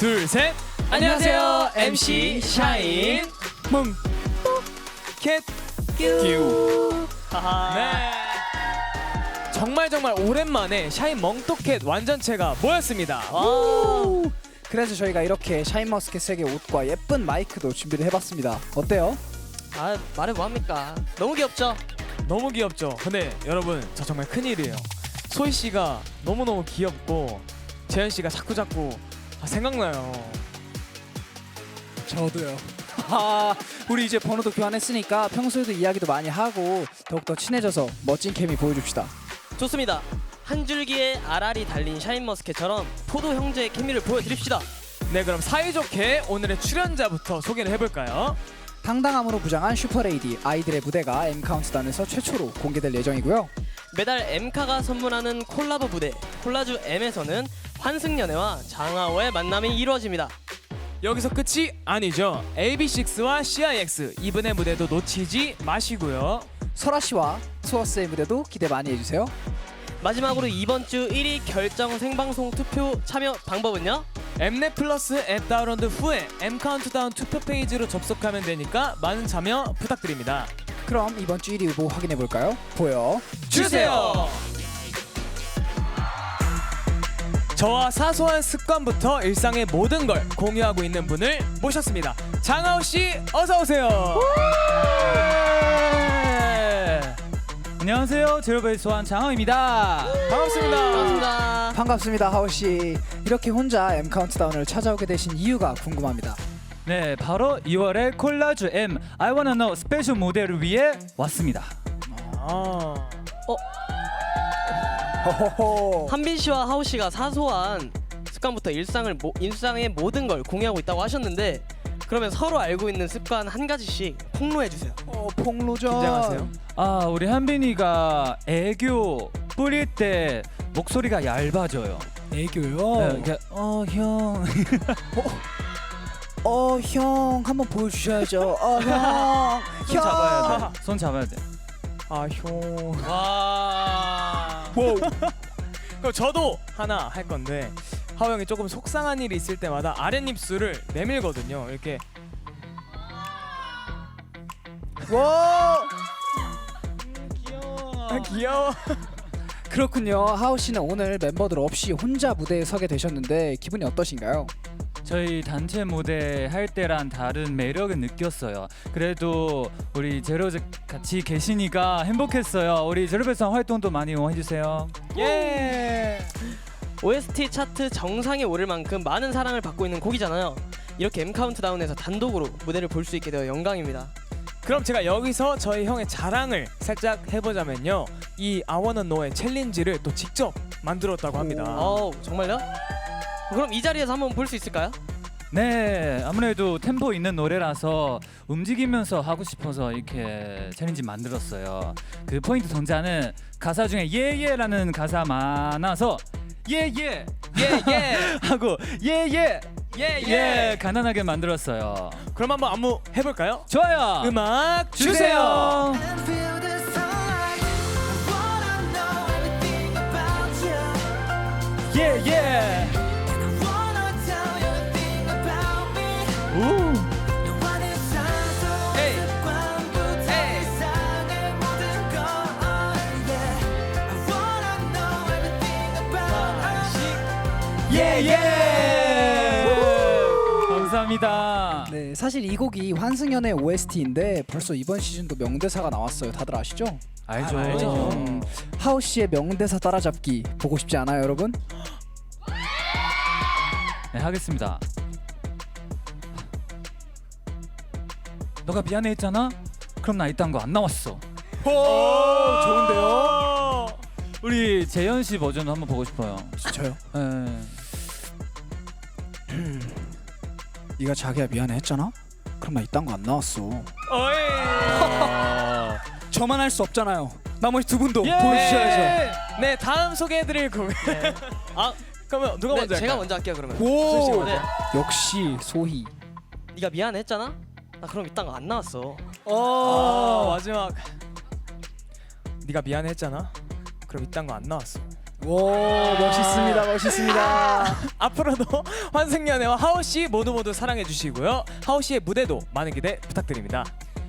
둘, 셋. 안녕하세요, MC 샤인. 멍. 캣. 듀. 네. 정말 정말 오랜만에 샤인 멍또캣 완전체가 모였습니다. 와. 그래서 저희가 이렇게 샤인머스켓색의 옷과 예쁜 마이크도 준비를 해봤습니다. 어때요? 아 말해 뭐합니까? 너무 귀엽죠? 너무 귀엽죠? 근데 여러분 저 정말 큰일이에요. 소희 씨가 너무너무 귀엽고 재현 씨가 자꾸 자꾸 아, 생각나요. 저도요. 아, 우리 이제 번호도 교환했으니까 평소에도 이야기도 많이 하고 더욱더 친해져서 멋진 케미 보여줍시다. 좋습니다. 한 줄기의 알알이 달린 샤인머스켓처럼 포도 형제의 케미를 보여드립시다. 네 그럼 사이좋게 오늘의 출연자부터 소개를 해볼까요? 당당함으로 부장한 슈퍼레이디 아이들의 무대가 M 카운트다운에서 최초로 공개될 예정이고요. 매달 엠카가 선물하는 콜라보 무대 콜라주 M에서는 환승연애와 장하오의 만남이 이루어집니다. 여기서 끝이 아니죠. AB6IX와 CIX 이분의 무대도 놓치지 마시고요. 설아 씨와 투어스의 무대도 기대 많이 해주세요. 마지막으로 이번 주 1위 결정 생방송 투표 참여 방법은요? 엠넷 플러스 앱 다운로드 후에 M 카운트다운 투표 페이지로 접속하면 되니까 많은 참여 부탁드립니다. 그럼 이번 주 1위 후보 확인해 볼까요? 보여 주세요. 저와 사소한 습관부터 일상의 모든 걸 공유하고 있는 분을 모셨습니다. 장하우 씨, 어서 오세요. 안녕하세요. 제로베이스 완 장하입니다. 반갑습니다. 반갑습니다. 반갑습니다 하우 씨. 이렇게 혼자 M 카운트다운을 찾아오게 되신 이유가 궁금합니다. 네, 바로 2월의 콜라주 M I Wanna Know 스페셜 무대를 위해 왔습니다. 아, 호호호. 한빈 씨와 하우 씨가 사소한 습관부터 일상을 모, 일상의 모든 걸 공유하고 있다고 하셨는데 그러면 서로 알고 있는 습관 한 가지씩 폭로해 주세요. 어, 폭로전. 긴장하세요. 아, 우리 한빈이가 애교 뿌릴 때 목소리가 얇아져요. 애교요. 네, 이렇게 어, 형. 어, 형 한번 보여주셔야죠. 어, 형. 손 잡아야 돼. 손 잡아야 돼. 아, 형. 와. 뭐. 그럼 저도 하나 할 건데 하우 형이 조금 속상한 일이 있을 때마다 아랫입술을 내밀거든요. 이렇게 와. 아, 귀여워. 그렇군요. 하우 씨는 오늘 멤버들 없이 혼자 무대에 서게 되셨는데 기분이 어떠신가요? 저희 단체 무대 할 때랑 다른 매력을 느꼈어요. 그래도 우리 제로 같이 계시니까 행복했어요. 우리 제로베이스 완 활동도 많이 응원해 주세요. 예. OST 차트 정상에 오를 만큼 많은 사랑을 받고 있는 곡이잖아요. 이렇게 M 카운트다운에서 단독으로 무대를 볼 수 있게 되어 영광입니다. 그럼 제가 여기서 저희 형의 자랑을 살짝 해보자면요. 이 I Wanna Know의 챌린지를 또 직접 만들었다고 합니다. 어우 정말요? 그럼 이 자리에서 한번 볼 수 있을까요? 네, 아무래도 템포 있는 노래라서 움직이면서 하고 싶어서 이렇게 챌린지 만들었어요. 그 포인트 동작은 가사 중에 예예라는 가사 많아서 예예 예예 하고 예예 예예. 예 간단하게 만들었어요. 그럼 한번 안무 해볼까요? 좋아요. 음악 주세요. 예예. 감사합니다. 네, 사실 이 곡이 환승연의 OST인데 벌써 이번 시즌도 명대사가 나왔어요. 다들 아시죠? 알죠. 아, 알죠. 음, 하우 씨의 명대사 따라잡기 보고 싶지 않아요, 여러분? 네 하겠습니다. 너가 미안해 했잖아? 그럼 나 이딴 거 안 나왔어. 오, 좋은데요? 우리 재현 씨 버전도 한번 보고 싶어요. 진짜요? 네. 네가 자기야 미안해 했잖아? 그럼 나 이딴 거 안 나왔어. 어이. 저만 할 수 없잖아요. 나머지 두 분도 예! 보여주셔야죠. 네, 다음 소개해드릴 곡. 아 그러면 누가 네, 먼저 제가 할까요? 먼저 할게요 그러면. 오, 먼저. 네. 역시 소희. 네가 미안했잖아? 나 그럼 이딴 거 안 나왔어. 아, 어, 마지막. 네가 미안했잖아. 그럼 이딴 거 안 나왔어. 오 멋있습니다 멋있습니다. 앞으로도 환승연애와 하오 씨 모두 모두 사랑해 주시고요. 하오 씨의 무대도 많은 기대 부탁드립니다.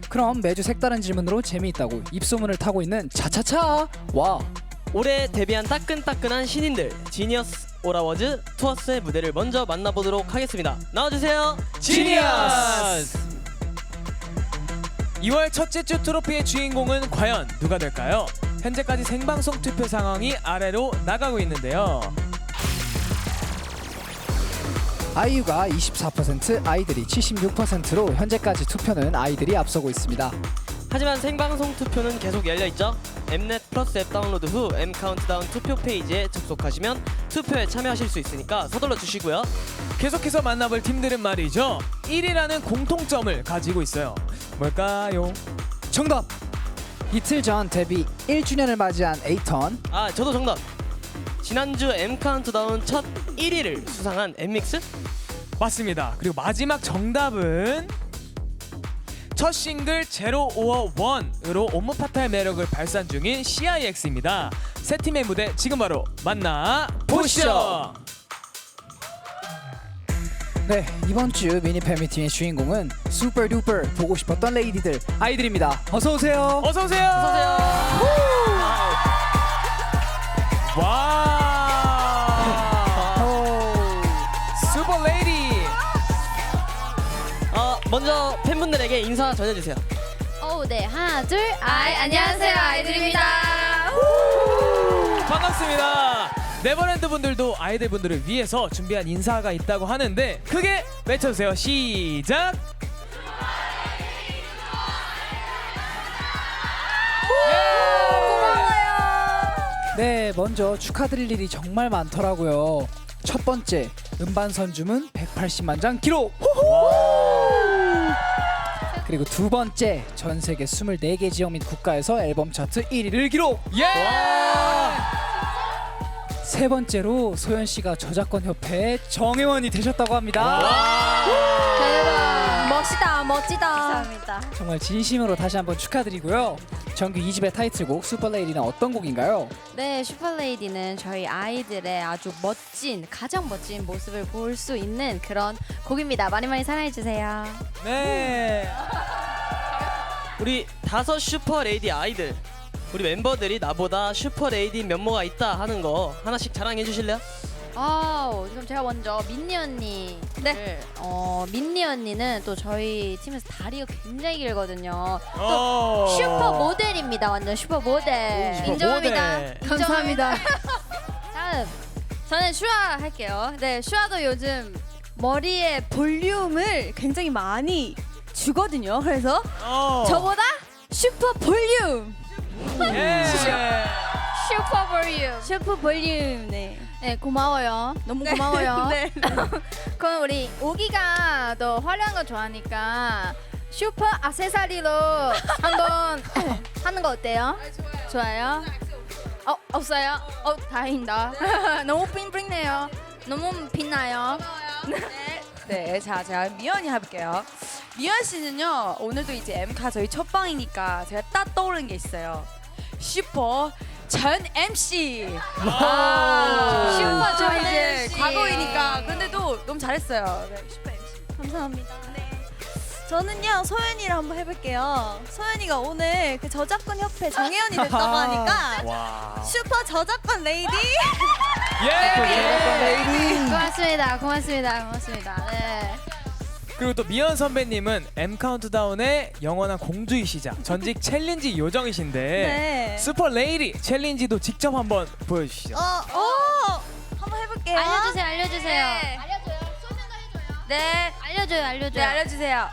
그럼 매주 색다른 질문으로 재미있다고 입소문을 타고 있는 차차차 와 올해 데뷔한 따끈따끈한 신인들 지니어스 오라워즈 투어스의 무대를 먼저 만나보도록 하겠습니다. 나와주세요. 지니어스! 2월 첫째 주 트로피의 주인공은 과연 누가 될까요? 현재까지 생방송 투표 상황이 아래로 나가고 있는데요. 아이유가 24% 아이들이 76%로 현재까지 투표는 아이들이 앞서고 있습니다. 하지만 생방송 투표는 계속 열려 있죠. 엠넷 플러스 앱 다운로드 후 M 카운트다운 투표 페이지에 접속하시면 투표에 참여하실 수 있으니까 서둘러 주시고요. 계속해서 만나볼 팀들은 말이죠. 1위라는 공통점을 가지고 있어요. 뭘까요? 정답! 이틀 전 데뷔 1주년을 맞이한 에이턴 아 저도 정답. 지난주 M 카운트다운 첫 1위를 수상한 엠믹스? 맞습니다. 그리고 마지막 정답은 첫 싱글 제로 오어 원으로 온무파타의 매력을 발산 중인 CIX입니다. 세 팀의 무대 지금 바로 만나 보시죠. 네 이번 주 미니 팬미팅의 주인공은 슈퍼 두퍼 보고 싶었던 레이디들 아이들입니다. 어서 오세요. 어서 오세요. 어서 오세요. 와. 슈퍼 레이디. 어 먼저 팬분들에게 인사 전해주세요. 어, 네. 하나, 둘. 아이, 안녕하세요. 아이들입니다. 반갑습니다. 네버랜드 분들도 아이들 분들을 위해서 준비한 인사가 있다고 하는데 크게 외쳐주세요. 시작. 네 먼저 축하드릴 일이 정말 많더라고요. 첫 번째 음반 선주문 180만 장 기록. 그리고 두 번째 전 세계 24개 지역 및 국가에서 앨범 차트 1위를 기록. 예. 세 번째로 소연 씨가 저작권 협회의 정회원이 되셨다고 합니다. 대박. 멋지다. 멋지다. 감사합니다. 정말 진심으로 다시 한번 축하드리고요. 정규 2집의 타이틀곡 슈퍼레이디는 어떤 곡인가요? 네, 슈퍼레이디는 저희 아이들의 아주 멋진, 가장 멋진 모습을 볼 수 있는 그런 곡입니다. 많이 많이 사랑해주세요. 네. 우리 다섯 슈퍼 레이디 아이들 우리 멤버들이 나보다 슈퍼 레이디 면모가 있다 하는 거 하나씩 자랑해 주실래요? 아, 그럼 제가 먼저 민니 언니. 네. 어, 민니 언니는 또 저희 팀에서 다리가 굉장히 길거든요. 어. 슈퍼 모델입니다. 완전 슈퍼 모델. 슈퍼 인정합니다. 모델. 감사합니다. 다음 저는 슈아 할게요. 네, 슈아도 요즘 머리에 볼륨을 굉장히 많이 주거든요. 그래서 어. 저보다 슈퍼 볼륨. 예. 슈퍼 볼륨. 슈퍼 볼륨. 네. 네, 고마워요. 너무 고마워요. 네. 그럼 우리 오기가 또 화려한 거 좋아하니까 슈퍼 아세사리로 한번 하는 거 어때요? 좋아요. 어 없어요? 어 다행이다. 너무 핑핑네요. 너무 빛나요. 네, 자 제가 미연이 해볼게요. 미연 씨는요 오늘도 이제 엠카 저희 첫 방이니까 제가 딱 떠오르는 게 있어요. 슈퍼 전 MC. 아, 슈퍼 저전 이제 MC. 과거이니까 근데도 너무 잘했어요. 네, 슈퍼 MC. 감사합니다. 저는요 소연이를 한번 해볼게요. 소연이가 오늘 그 저작권 협회 정회원이 됐다고 하니까 와. 슈퍼 저작권 레이디 예. 고맙습니다. 고맙습니다. 고맙습니다. 네. 그리고 또 미연 선배님은 M 카운트다운의 영원한 공주이시자 전직 챌린지 요정이신데 네. 슈퍼 레이디 챌린지도 직접 한번 보여주시죠. 어, 어, 한번 해볼게요. 알려주세요. 알려주세요. 네. 알려줘요. 해줘요. 네, 알려줘요. 알려줘요. 네 알려주세요.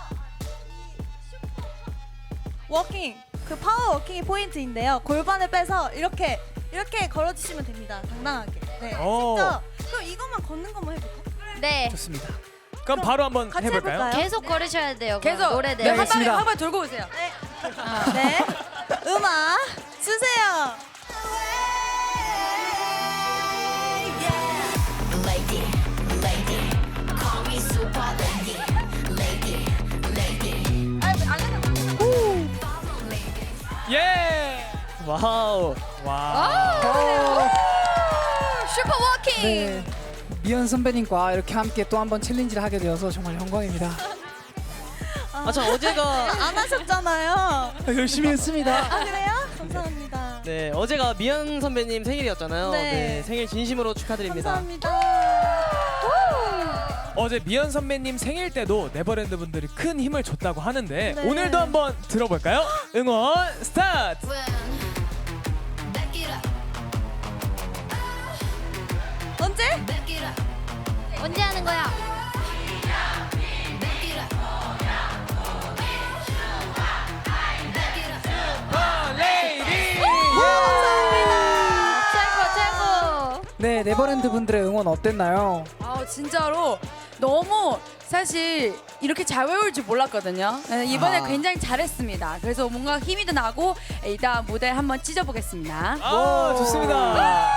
워킹 그 파워 워킹이 포인트인데요. 골반을 빼서 이렇게 이렇게 걸어주시면 됩니다. 당당하게. 네. 오. 진짜. 그럼 이것만 걷는 것만 해볼까? 네. 좋습니다. 그럼 바로 한번 같이 해볼까요? 해볼까요? 계속 걸으셔야 돼요. 계속 노래 네, 네. 한 방에 알겠습니다. 한번 돌고 오세요. 네. 음악 주세요. 예. 와우. 와. 슈퍼 워킹. 네. 미연 선배님과 이렇게 함께 또 한 번 챌린지를 하게 되어서 정말 영광입니다. 아, 저 어제가 안 하셨잖아요. 열심히 했습니다. 아 그래요? 감사합니다. 네, 어제가 미연 선배님 생일이었잖아요. 네. 네, 생일 진심으로 축하드립니다. 감사합니다. 어제 미연 선배님 생일 때도 네버랜드 분들이 큰 힘을 줬다고 하는데 네. 오늘도 한번 들어볼까요? 응원 스타트! 언 언제 하는 거야? 레이디! 최고 최고. 네, 네버랜드 분들의 응원 어땠나요? 아 진짜로 너무 사실 이렇게 잘 외울 줄 몰랐거든요. 네, 이번에 아. 굉장히 잘했습니다. 그래서 뭔가 힘이 더 나고 이따 무대 한번 찢어보겠습니다. 아 좋습니다.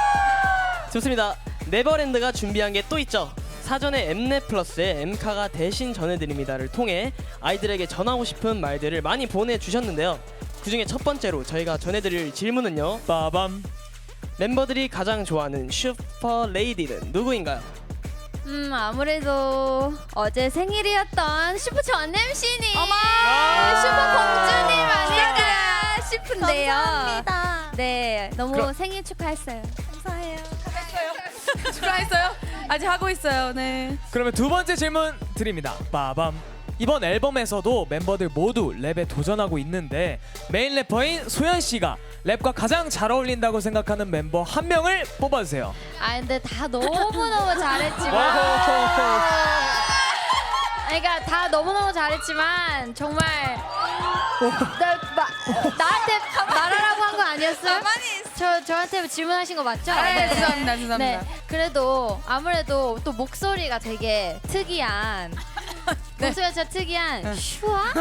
좋습니다. 네버랜드가 준비한 게 또 있죠. 사전에 엠넷 플러스에 엠카가 대신 전해드립니다를 통해 아이들에게 전하고 싶은 말들을 많이 보내주셨는데요. 그 중에 첫 번째로 저희가 전해드릴 질문은요. 빠밤. 멤버들이 가장 좋아하는 슈퍼 레이디는 누구인가요? 음 아무래도 어제 생일이었던 슈퍼 전 MC님 아! 슈퍼 공주님 아닐까 싶은데요. 감사합니다. 네 너무 그럼- 생일 축하했어요. 감사해요. 축하했어요? 아직 하고 있어요. 네. 그러면 두 번째 질문 드립니다. 빠밤. 이번 앨범에서도 멤버들 모두 랩에 도전하고 있는데 메인 래퍼인 소연 씨가 랩과 가장 잘 어울린다고 생각하는 멤버 한 명을 뽑아주세요. 아 근데 다 너무 너무 잘했지만 그러니까 다 너무 너무 잘했지만 정말 나, 마, 나한테 말하라고 한 거 아니었어요? 저 저한테 질문하신 거 맞죠? 아, 네, 죄송합니다. 죄송합니다. 네, 그래도 아무래도 또 목소리가 되게 특이한 목소리가 진짜 특이한 슈아?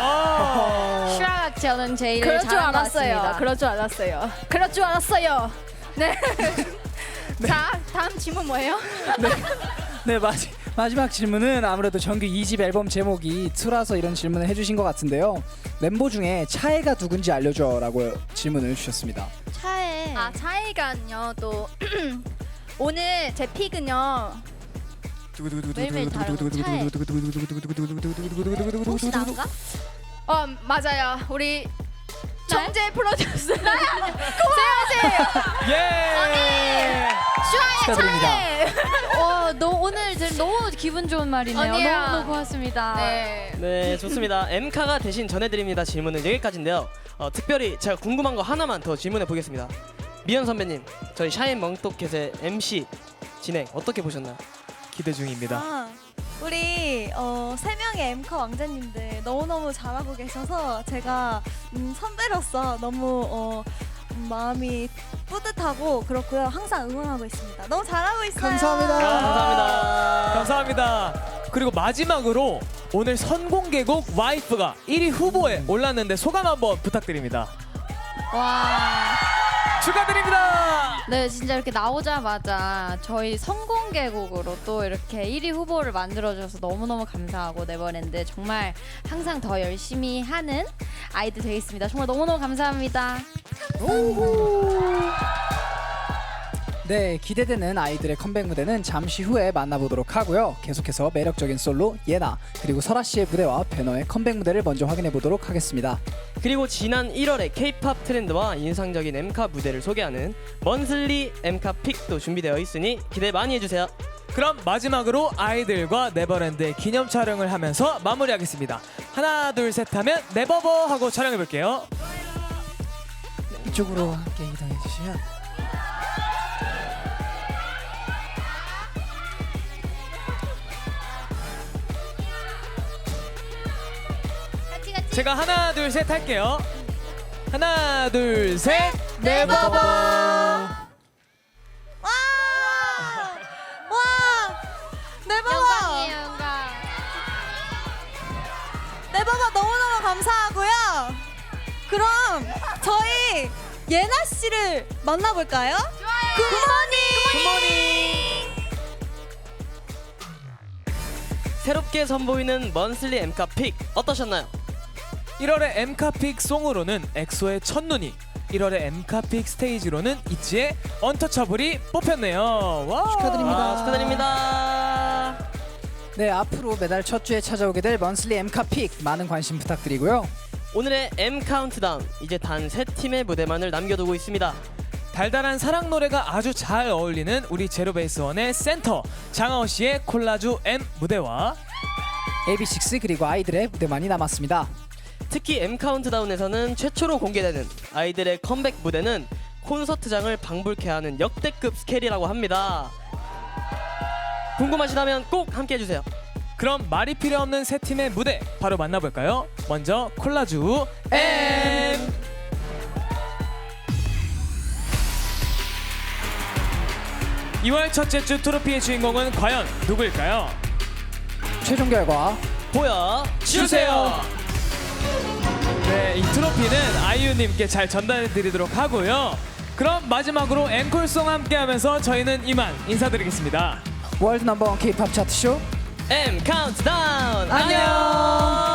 아. 슈아가 저는 제일 그럴 줄 잘한 것 알았어요. 같습니다. 그럴 줄 알았어요. 그럴 줄 알았어요. 네. 자 다음 질문 뭐예요? 네, 마지, 마지막 질문은 아무래도 정규 2집 앨범 제목이 2라서 이런 질문을 해주신 것 같은데요. 멤버 중에 차이가 누군지 알려줘라고 질문을 주셨습니다. 차 에아 차이가요 또 오늘 제 픽은요. 매일매일 다른 차에 혹시 난가? 어 맞아요. 우리 정재 프로듀서 세아세요. 예. 슈아의 축하드립니다. 차에. 어, 너 오늘 지금 너무 기분 좋은 말이네요. 언니야. 너무 너무 고맙습니다. 네. 네, 좋습니다. 엠카가 대신 전해드립니다. 질문은 여기까지인데요. 어, 특별히 제가 궁금한 거 하나만 더 질문해 보겠습니다. 미연 선배님, 저희 샤인 멍떡캣의 MC 진행 어떻게 보셨나요? 기대 중입니다. 아, 우리 어, 세 명의 엠카 왕자님들 너무너무 잘하고 계셔서 제가 음, 선배로서 너무 어, 음, 마음이 뿌듯하고 그렇고요. 항상 응원하고 있습니다. 너무 잘하고 있어요. 감사합니다. 감사합니다. 감사합니다. 그리고 마지막으로 오늘 선공개곡 와이프가 1위 후보에 올랐는데 소감 한번 부탁드립니다. 와. 축하드립니다. 네, 진짜 이렇게 나오자마자 저희 성공개곡으로 또 이렇게 1위 후보를 만들어줘서 너무너무 감사하고 네버랜드 정말 항상 더 열심히 하는 아이들 되겠습니다. 정말 너무너무 감사합니다. 네, 기대되는 아이들의 컴백 무대는 잠시 후에 만나보도록 하고요. 계속해서 매력적인 솔로 예나 그리고 설아 씨의 무대와 배너의 컴백 무대를 먼저 확인해 보도록 하겠습니다. 그리고 지난 1월에 K-팝 트렌드와 인상적인 엠카 무대를 소개하는 먼슬리 엠카 픽도 준비되어 있으니 기대 많이 해주세요. 그럼 마지막으로 아이들과 네버랜드의 기념 촬영을 하면서 마무리하겠습니다. 하나 둘 셋 하면 네버버 하고 촬영해 볼게요. 이쪽으로 함께 이동해 주시면 제가 하나 둘 셋 할게요. 하나 둘 셋. 네버버. 와! 와! 네버버! 영광이에요, 영광. 네버버 너무너무 감사하고요. 그럼 저희 예나 씨를 만나볼까요? 좋아요. 굿모닝. 새롭게 선보이는 먼슬리 엠카 픽 어떠셨나요? 1월의 엠카픽 송으로는 엑소의 첫눈이 1월의 엠카픽 스테이지로는 있지의 언터처블이 뽑혔네요. 와. 축하드립니다. 아, 축하드립니다. 네, 앞으로 매달 첫 주에 찾아오게 될 먼슬리 엠카픽 많은 관심 부탁드리고요. 오늘의 M 카운트다운 이제 단 세 팀의 무대만을 남겨두고 있습니다. 달달한 사랑 노래가 아주 잘 어울리는 우리 제로베이스원의 센터 장하오 씨의 콜라주 M 무대와 AB6 그리고 아이들의 무대만이 남았습니다. 특히 M 카운트다운에서는 최초로 공개되는 아이들의 컴백 무대는 콘서트장을 방불케 하는 역대급 스케일이라고 합니다. 궁금하시다면 꼭 함께 해주세요. 그럼 말이 필요 없는 세 팀의 무대 바로 만나볼까요? 먼저 콜라주 M 2월 첫째 주 트로피의 주인공은 과연 누구일까요? 최종 결과 보여 주세요. 트로피는 아이유님께 잘 전달해드리도록 하고요. 그럼 마지막으로 앵콜송 함께하면서 저희는 이만 인사드리겠습니다. 월드 넘버 원 K-팝 차트 쇼 M 카운트다운 안녕.